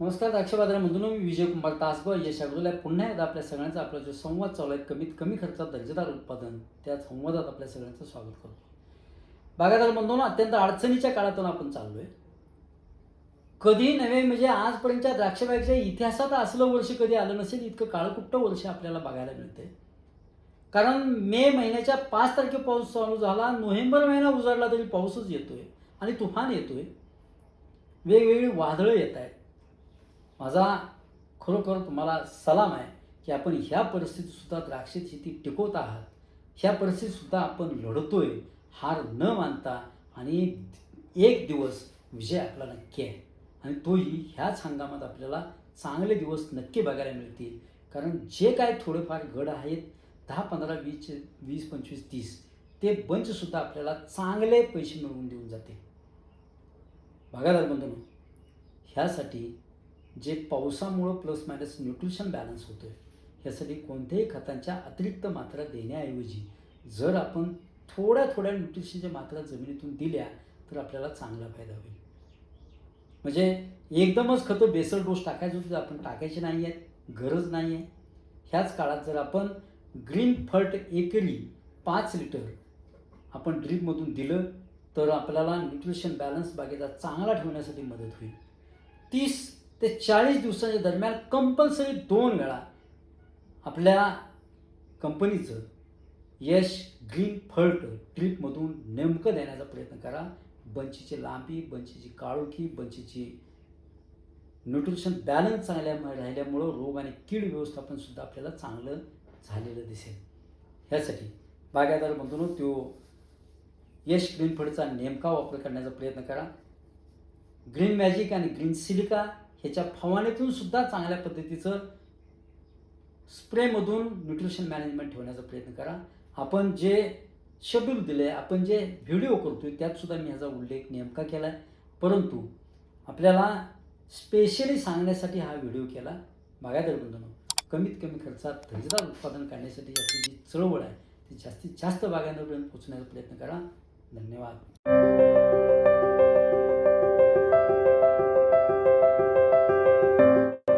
नमस्कार द्राक्षबाजारामधून मी विजय कुमार तासभर यश अग्रोला पुन्हा एकदा आपल्या सगळ्यांचा आपला जो संवाद चालू आहे कमीत कमी खर्चात दर्जेदार उत्पादन त्या संवादात आपल्या सगळ्यांचं स्वागत करतो. बागायदार बंधूंनो अत्यंत अडचणीच्या काळातून आपण चाललोय. कधी नव्हे म्हणजे आजपर्यंतच्या द्राक्षबागेच्या इतिहासात असलं वर्ष कधी आलं नसेल इतकं काळकुट्ट वर्ष आपल्याला बघायला मिळते कारण मे महिन्याच्या पाच तारखे पाऊस चालू झाला नोव्हेंबर महिना उजाडला तरी पाऊसच येतोय आणि तुफान येतोय. वेगवेगळी वादळं येत आहेत. माझा खरोखर तुम्हाला सलाम आहे की आपण ह्या परिस्थितीतसुद्धा द्राक्ष शेती टिकवत आहात. ह्या परिस्थितीतसुद्धा आपण लढतोय हार न मानता आणि एक दिवस विजय आपला नक्की आहे. आणि तोही ह्याच हंगामात आपल्याला चांगले दिवस नक्की बघायला मिळतील. कारण जे काय थोडेफार गड आहेत दहा पंधरा वीस वीस पंचवीस तीस ते बंचसुद्धा आपल्याला चांगले पैसे मिळवून देऊन जाते. बघायला बंधू ह्यासाठी जे पावसामुळं प्लस मायनस न्यूट्रिशन बॅलन्स होतो आहे ह्यासाठी कोणत्याही खतांच्या अतिरिक्त मात्रा देण्याऐवजी जर आपण थोड्या थोड्या न्यूट्रिशनच्या मात्रा जमिनीतून दिल्या तर आपल्याला चांगला फायदा होईल. म्हणजे एकदमच खतं बेसल डोस टाकायचं होतं तर आपण टाकायचे नाही आहेत गरज नाही आहे ह्याच काळात जर आपण ग्रीन फर्ट एकरी पाच लिटर आपण ड्रीपमधून दिलं तर आपल्याला न्यूट्रिशन बॅलन्स बागेचा चांगला ठेवण्यासाठी मदत होईल. तीस ते चाळीस दिवसाच्या दरम्यान कंपल्सरी दोन वेळा आपल्या कंपनीचं यश ग्रीन फर्ट ड्रीपमधून नेमकं देण्याचा प्रयत्न करा. बंचीची लांबी बंचीची काळोखी बंचीची न्यूट्रिशन बॅलन्स चांगल्या राहिल्यामुळं रोग आणि कीड व्यवस्थापनसुद्धा आपल्याला चांगलं झालेलं दिसेल. ह्यासाठी बागायदार म्हणतो तो यश ग्रीन फळचा नेमका वापर करण्याचा प्रयत्न करा. ग्रीन मॅजिक आणि ग्रीन सिलिका ह्याच्या फवानीतून सुद्धा चांगल्या पद्धतीचं स्प्रेमधून न्यूट्रिशन मॅनेजमेंट ठेवण्याचा प्रयत्न करा. आपण जे शेड्यूल दिले आपण जे व्हिडिओ करतो त्यात सुद्धा मी ह्याचा उल्लेख नेमका केला आहे परंतु आपल्याला स्पेशली सांगण्यासाठी हा व्हिडिओ केला. बागायदार बंधूंनो कमीत कमी खर्चात दर्जेदार उत्पादन काढण्यासाठी आपली जी चळवळ आहे ती जास्तीत जास्त बागायदारापर्यंत पोहोचण्याचा प्रयत्न करा. धन्यवाद.